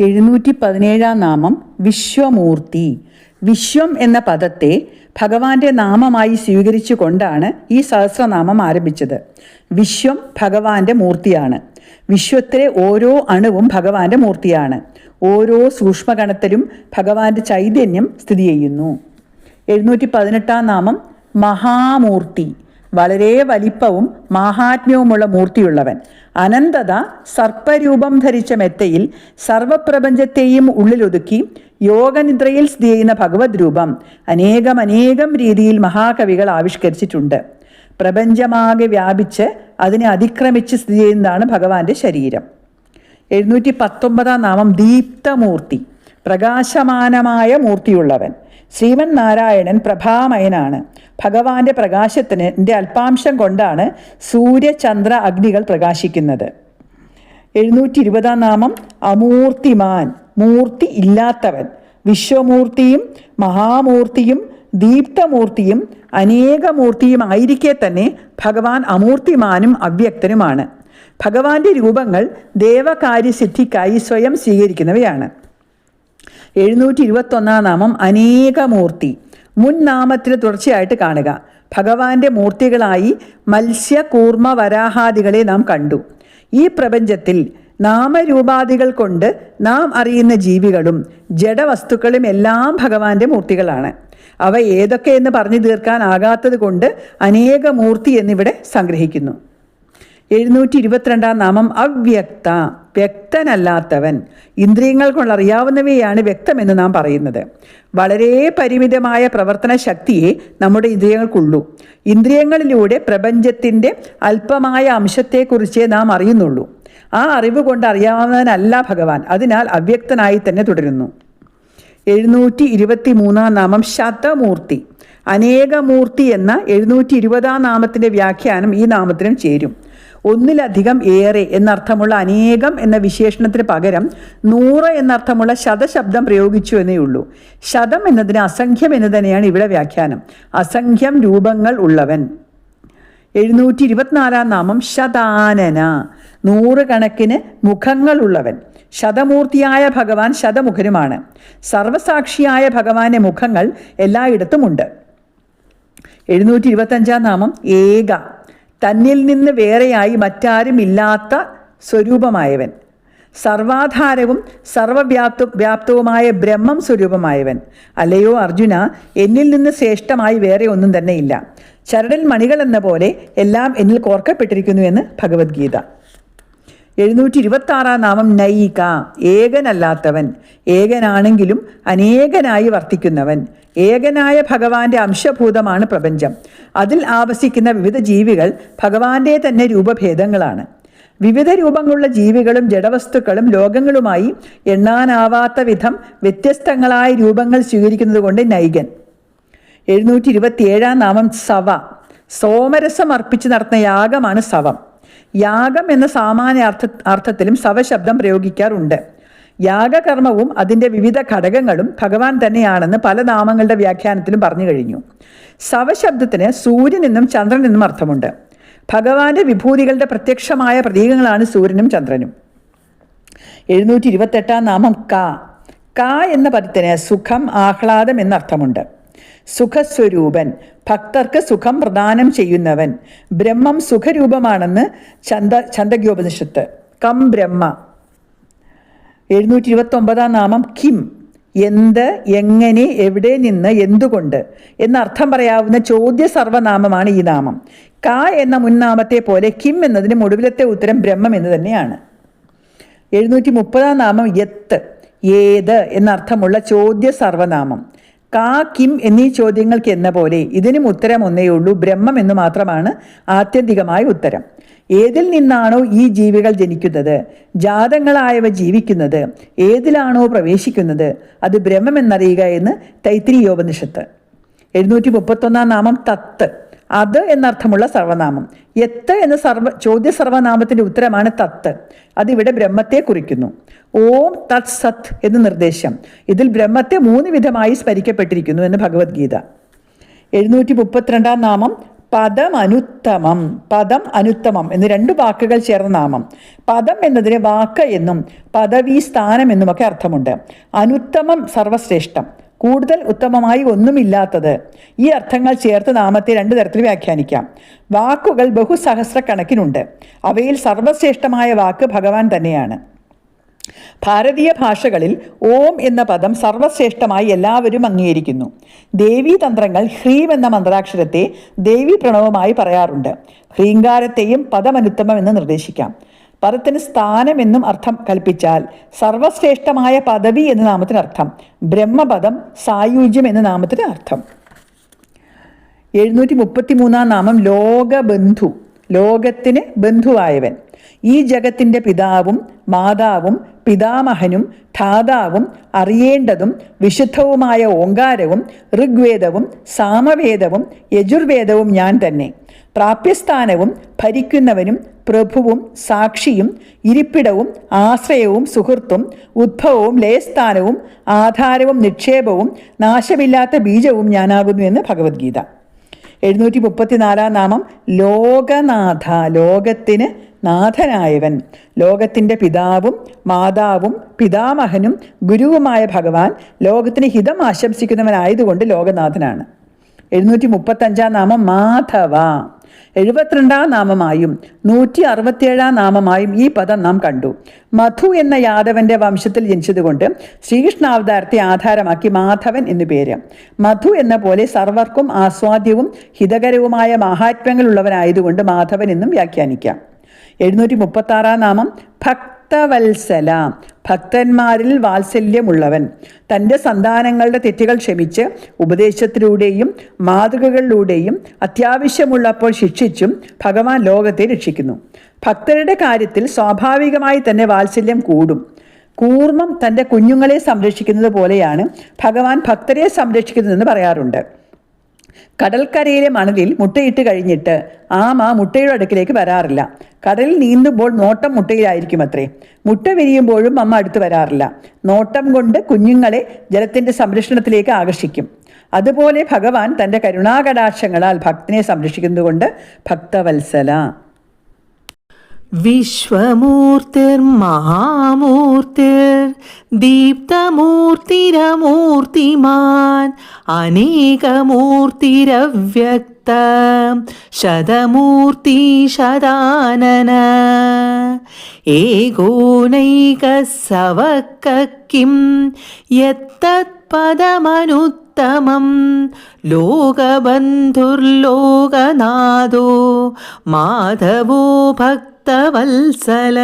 എഴുന്നൂറ്റി പതിനേഴാം നാമം വിശ്വമൂർത്തി. വിശ്വം എന്ന പദത്തെ ഭഗവാന്റെ നാമമായി സ്വീകരിച്ചു കൊണ്ടാണ് ഈ സഹസ്രനാമം ആരംഭിച്ചത്. വിശ്വം ഭഗവാന്റെ മൂർത്തിയാണ്. വിശ്വത്തിലെ ഓരോ അണുവും ഭഗവാന്റെ മൂർത്തിയാണ്. ഓരോ സൂക്ഷ്മഗണത്തിലും ഭഗവാന്റെ ചൈതന്യം സ്ഥിതി ചെയ്യുന്നു. എഴുന്നൂറ്റി പതിനെട്ടാം നാമം മഹാമൂർത്തി. വളരെ വലിപ്പവും മാഹാത്മ്യവുമുള്ള മൂർത്തിയുള്ളവൻ. അനന്തത സർപ്പരൂപം ധരിച്ച മെത്തയിൽ സർവപ്രപഞ്ചത്തെയും ഉള്ളിലൊതുക്കി യോഗനിദ്രയിൽ സ്ഥിതി ചെയ്യുന്ന ഭഗവത് രൂപം അനേകം അനേകം രീതിയിൽ മഹാകവികൾ ആവിഷ്കരിച്ചിട്ടുണ്ട്. പ്രപഞ്ചമാകെ വ്യാപിച്ച് അതിനെ അതിക്രമിച്ച് സ്ഥിതി ചെയ്യുന്നതാണ് ഭഗവാന്റെ ശരീരം. എഴുന്നൂറ്റി പത്തൊമ്പതാം നാമം ദീപ്തമൂർത്തി പ്രകാശമാനമായ മൂർത്തിയുള്ളവൻ. ശ്രീമൻ നാരായണൻ പ്രഭാമയനാണ്. ഭഗവാന്റെ പ്രകാശത്തിന് അല്പാംശം കൊണ്ടാണ് സൂര്യ ചന്ദ്ര അഗ്നികൾ പ്രകാശിക്കുന്നത്. എഴുന്നൂറ്റി ഇരുപതാം നാമം അമൂർത്തിമാൻ മൂർത്തി ഇല്ലാത്തവൻ. വിശ്വമൂർത്തിയും മഹാമൂർത്തിയും ദീപ്തമൂർത്തിയും അനേകമൂർത്തിയും ആയിരിക്കെ തന്നെ ഭഗവാൻ അമൂർത്തിമാനും അവ്യക്തനുമാണ്. ഭഗവാന്റെ രൂപങ്ങൾ ദേവകാര്യസിദ്ധിക്കായി സ്വയം സ്വീകരിക്കുന്നവയാണ്. എഴുന്നൂറ്റി ഇരുപത്തൊന്നാം നാമം അനേക മൂർത്തി മുൻ നാമത്തിന് തുടർച്ചയായിട്ട് കാണുക. ഭഗവാന്റെ മൂർത്തികളായി മത്സ്യ കൂർമ്മ വരാഹാദികളെ നാം കണ്ടു. ഈ പ്രപഞ്ചത്തിൽ നാമരൂപാദികൾ കൊണ്ട് നാം അറിയുന്ന ജീവികളും ജഡവസ്തുക്കളും എല്ലാം ഭഗവാന്റെ മൂർത്തികളാണ്. അവ ഏതൊക്കെ എന്ന് പറഞ്ഞു തീർക്കാനാകാത്തത് കൊണ്ട് അനേക മൂർത്തി എന്നിവിടെ സംഗ്രഹിക്കുന്നു. എഴുന്നൂറ്റി ഇരുപത്തിരണ്ടാം നാമം അവ്യക്ത വ്യക്തനല്ലാത്തവൻ. ഇന്ദ്രിയങ്ങൾ കൊണ്ടറിയാവുന്നവയാണ് വ്യക്തമെന്ന് നാം പറയുന്നത്. വളരെ പരിമിതമായ പ്രവർത്തന ശക്തിയെ നമ്മുടെ ഇന്ദ്രിയങ്ങൾക്കുള്ളൂ. ഇന്ദ്രിയങ്ങളിലൂടെ പ്രപഞ്ചത്തിന്റെ അല്പമായ അംശത്തെക്കുറിച്ചേ നാം അറിയുന്നുള്ളൂ. ആ അറിവ് കൊണ്ട് അറിയാവുന്നവനല്ല ഭഗവാൻ. അതിനാൽ അവ്യക്തനായി തന്നെ തുടരുന്നു. എഴുന്നൂറ്റി ഇരുപത്തി മൂന്നാം നാമം ശതമൂർത്തി. അനേകമൂർത്തി എന്ന എഴുന്നൂറ്റി ഇരുപതാം നാമത്തിന്റെ വ്യാഖ്യാനം ഈ നാമത്തിനും ചേരും. ഒന്നിലധികം ഏറെ എന്നർത്ഥമുള്ള അനേകം എന്ന വിശേഷണത്തിന് പകരം നൂറ് എന്നർത്ഥമുള്ള ശതശബ്ദം പ്രയോഗിച്ചു എന്നേ ഉള്ളൂ. ശതം എന്നതിന് അസംഖ്യം എന്ന് തന്നെയാണ് ഇവിടെ വ്യാഖ്യാനം. അസംഖ്യം രൂപങ്ങൾ ഉള്ളവൻ. എഴുന്നൂറ്റി ഇരുപത്തിനാലാം നാമം ശതാനന. നൂറുകണക്കിന് മുഖങ്ങളുള്ളവൻ ശതമൂർത്തിയായ ഭഗവാൻ ശതമുഖനുമാണ് സർവസാക്ഷിയായ ഭഗവാന്റെ മുഖങ്ങൾ എല്ലായിടത്തുമുണ്ട്. എഴുന്നൂറ്റി ഇരുപത്തഞ്ചാം നാമം ഏക. തന്നിൽ നിന്ന് വേറെയായി മറ്റാരും ഇല്ലാത്ത സ്വരൂപമായവൻ. സർവാധാരവും സർവവ്യാപ്ത വ്യാപ്തവുമായ ബ്രഹ്മം സ്വരൂപമായവൻ. അല്ലയോ അർജുന എന്നിൽ നിന്ന് ശ്രേഷ്ഠമായി വേറെ ഒന്നും തന്നെയില്ല ചരടൽ മണികൾ എന്ന പോലെ എല്ലാം എന്നിൽ കോർക്കപ്പെട്ടിരിക്കുന്നു എന്ന് ഭഗവത്ഗീത. എഴുന്നൂറ്റി ഇരുപത്തി ആറാം നാമം നയിക. ഏകനല്ലാത്തവൻ. ഏകനാണെങ്കിലും അനേകനായി വർത്തിക്കുന്നവൻ. ഏകനായ ഭഗവാന്റെ അംശഭൂതമാണ് പ്രപഞ്ചം. അതിൽ ആവസിക്കുന്ന വിവിധ ജീവികൾ ഭഗവാന്റെ തന്നെ രൂപഭേദങ്ങളാണ്. വിവിധ രൂപങ്ങളുള്ള ജീവികളും ജഡവസ്തുക്കളും ലോകങ്ങളുമായി എണ്ണാനാവാത്ത വിധം വ്യത്യസ്തങ്ങളായ രൂപങ്ങൾ സ്വീകരിക്കുന്നത് കൊണ്ട് നൈകൻ. എഴുന്നൂറ്റി ഇരുപത്തിയേഴാം നാമം സവ. സോമരസം അർപ്പിച്ച് നടത്തുന്ന യാഗമാണ് സവം. യാഗം എന്ന സാമാന്യ അർത്ഥ അർത്ഥത്തിലും സവശബ്ദം പ്രയോഗിക്കാറുണ്ട്. യാഗകർമ്മവും അതിന്റെ വിവിധ ഘടകങ്ങളും ഭഗവാൻ തന്നെയാണെന്ന് പല നാമങ്ങളുടെ വ്യാഖ്യാനത്തിലും പറഞ്ഞു കഴിഞ്ഞു. എന്നും ചന്ദ്രൻ എന്നും അർത്ഥമുണ്ട്. ഭഗവാന്റെ വിഭൂതികളുടെ പ്രത്യക്ഷമായ പ്രതീകങ്ങളാണ് സൂര്യനും ചന്ദ്രനും. എഴുന്നൂറ്റി ഇരുപത്തെട്ടാം നാമം ക. ക എന്ന പദത്തിന് സുഖം ആഹ്ലാദം എന്നർത്ഥമുണ്ട്. സുഖസ്വരൂപൻ. ഭക്തർക്ക് സുഖം പ്രദാനം ചെയ്യുന്നവൻ. ബ്രഹ്മം സുഖരൂപമാണെന്ന് ചന്ദ ചന്ദഗ്യോപനിഷത്ത്. കം ബ്രഹ്മ. എഴുന്നൂറ്റി ഇരുപത്തൊമ്പതാം നാമം കിം. എന്ത് എങ്ങനെ എവിടെ നിന്ന് എന്തുകൊണ്ട് എന്നർത്ഥം പറയാവുന്ന ചോദ്യ സർവനാമമാണ് ഈ നാമം. ക എന്ന മുൻനാമത്തെ പോലെ കിം എന്നതിന് ഒടുവിലത്തെ ഉത്തരം ബ്രഹ്മം എന്ന് തന്നെയാണ്. എഴുന്നൂറ്റി മുപ്പതാം നാമം യത്ത്. ഏത് എന്നർത്ഥമുള്ള ചോദ്യ സർവനാമം കാ കിം എന്നീ ചോദ്യങ്ങൾക്ക് എന്ന പോലെ ഇതിനും ഉത്തരം ഒന്നേ ഉള്ളൂ. ബ്രഹ്മം എന്ന് മാത്രമാണ് ആത്യന്തികമായ ഉത്തരം. ഏതിൽ നിന്നാണോ ഈ ജീവികൾ ജനിക്കുന്നത്? ജാതങ്ങളായവ ജീവിക്കുന്നത്. ഏതിലാണോ പ്രവേശിക്കുന്നത്? അത് ബ്രഹ്മം എന്നറിയുക എന്ന് തൈത്രിയോപനിഷത്ത്. എഴുന്നൂറ്റി മുപ്പത്തൊന്നാം നാമം തത്ത്. അത് എന്നർത്ഥമുള്ള സർവനാമം. എത്ത് എന്ന സർവ ചോദ്യ സർവനാമത്തിന്റെ ഉത്തരമാണ് തത്ത്. അതിവിടെ ബ്രഹ്മത്തെ കുറിക്കുന്നു. ഓം തത് സത് എന്ന് നിർദ്ദേശം. ഇതിൽ ബ്രഹ്മത്തെ മൂന്ന് വിധമായി സ്മരിക്കപ്പെട്ടിരിക്കുന്നു എന്ന് ഭഗവത്ഗീത. എഴുന്നൂറ്റി മുപ്പത്തിരണ്ടാം നാമം പദം അനുത്തമം. പദം അനുത്തമം എന്ന് രണ്ട് വാക്കുകൾ ചേർന്ന നാമം. പദം എന്നതിന് വാക്ക് എന്നും പദവി സ്ഥാനം എന്നുമൊക്കെ അർത്ഥമുണ്ട്. അനുത്തമം സർവശ്രേഷ്ഠം. കൂടുതൽ ഉത്തമമായി ഒന്നുമില്ലാത്തത്. ഈ അർത്ഥങ്ങൾ ചേർത്ത് നാമത്തെ രണ്ട് തരത്തിൽ വ്യാഖ്യാനിക്കാം. വാക്കുകൾ ബഹുസഹസ്രക്കണക്കിനുണ്ട് അവയിൽ സർവശ്രേഷ്ഠമായ വാക്ക് ഭഗവാൻ തന്നെയാണ്. ഭാരതീയ ഭാഷകളിൽ ഓം എന്ന പദം സർവശ്രേഷ്ഠമായി എല്ലാവരും അംഗീകരിക്കുന്നു. ദേവീ തന്ത്രങ്ങൾ ഹ്രീം എന്ന മന്ത്രാക്ഷരത്തെ ദേവി പ്രണവമായി പറയാറുണ്ട്. ഹ്രീങ്കാരത്തെയും പദമനുത്തമം എന്ന് നിർദ്ദേശിക്കാം. പദത്തിന് സ്ഥാനം എന്നും അർത്ഥം കൽപ്പിച്ചാൽ സർവശ്രേഷ്ഠമായ പദവി എന്ന നാമത്തിന് അർത്ഥം ബ്രഹ്മപദം സായുജ്യം എന്ന നാമത്തിന് അർത്ഥം. എഴുന്നൂറ്റി മുപ്പത്തി മൂന്നാം നാമം ലോകബന്ധു ലോകത്തിന് ബന്ധുവായവൻ. ഈ ജഗത്തിന്റെ പിതാവും മാതാവും പിതാമഹനും ധാതാവും അറിയേണ്ടതും വിശുദ്ധവുമായ ഓങ്കാരവും ഋഗ്വേദവും സാമവേദവും യജുർവേദവും ഞാൻ തന്നെ. പ്രാപ്യസ്ഥാനവും ഭരിക്കുന്നവനും പ്രഭുവും സാക്ഷിയും ഇരിപ്പിടവും ആശ്രയവും സുഹൃത്തും ഉദ്ഭവവും ലയസ്ഥാനവും ആധാരവും നിക്ഷേപവും നാശമില്ലാത്ത ബീജവും ഞാനാകുന്നു എന്ന് ഭഗവത്ഗീത. എഴുന്നൂറ്റി മുപ്പത്തിനാലാം നാമം ലോകനാഥ ലോകത്തിന് നാഥനായവൻ. ലോകത്തിന്റെ പിതാവും മാതാവും പിതാമഹനും ഗുരുവുമായ ഭഗവാൻ ലോകത്തിന് ഹിതം ആശംസിക്കുന്നവനായതുകൊണ്ട് ലോകനാഥനാണ്. എഴുന്നൂറ്റി മുപ്പത്തഞ്ചാം നാമം മാധവ. എഴുപത്തിരണ്ടാം നാമമായും നൂറ്റി അറുപത്തിയേഴാം നാമമായും ഈ പദം നാം കണ്ടു. മധു എന്ന യാദവന്റെ വംശത്തിൽ ജനിച്ചതുകൊണ്ട് ശ്രീകൃഷ്ണാവതാരത്തെ ആധാരമാക്കി മാധവൻ എന്നു പേര്. മധു എന്ന പോലെ സർവർക്കും ആസ്വാദ്യവും ഹിതകരവുമായ മഹാത്മ്യങ്ങളുള്ളവനായതുകൊണ്ട് മാധവൻ എന്നും വ്യാഖ്യാനിക്കാം. എഴുന്നൂറ്റി മുപ്പത്തി ആറാം നാമം ഭക്തവത്സല. ഭക്തന്മാരിൽ വാത്സല്യമുള്ളവൻ. തന്റെ സന്താനങ്ങളുടെ തെറ്റുകൾ ക്ഷമിച്ച് ഉപദേശത്തിലൂടെയും മാതൃകകളിലൂടെയും അത്യാവശ്യമുള്ളപ്പോൾ ശിക്ഷിച്ചും ഭഗവാൻ ലോകത്തെ രക്ഷിക്കുന്നു. ഭക്തരുടെ കാര്യത്തിൽ സ്വാഭാവികമായി തന്നെ വാത്സല്യം കൂടും. കൂർമ്മം തന്റെ കുഞ്ഞുങ്ങളെ സംരക്ഷിക്കുന്നത് പോലെയാണ് ഭഗവാൻ ഭക്തരെ സംരക്ഷിക്കുന്നതെന്ന് പറയാറുണ്ട്. കടൽക്കരയിലെ മണലിൽ മുട്ടയിട്ട് കഴിഞ്ഞിട്ട് ആമ മുട്ടയുടെ അടുക്കിലേക്ക് വരാറില്ല. കടലിൽ നീന്തുമ്പോൾ നോട്ടം മുട്ടയിലായിരിക്കും അത്രേ മുട്ട വിരിയുമ്പോഴും അമ്മ അടുത്ത് വരാറില്ല. നോട്ടം കൊണ്ട് കുഞ്ഞുങ്ങളെ ജലത്തിന്റെ സംരക്ഷണത്തിലേക്ക് ആകർഷിക്കും. അതുപോലെ ഭഗവാൻ തന്റെ കരുണാകടാക്ഷങ്ങളാൽ ഭക്തനെ സംരക്ഷിക്കുന്നതുകൊണ്ട് ഭക്തവത്സല. വിശ്വമൂർത്തിർമഹാമൂർത്തിർദീപ്തമൂർത്തിരമൂർത്തിമാൻ അനേകമൂർത്തിരവ്യക്ത ശതമൂർത്തി ശതാനന ഏകോനൈകസവക്കിം യത്തത്പദമനുത്തമം ലോകബന്ധുർലോകനാഥോ മാധവോ ഭക്തവത്സല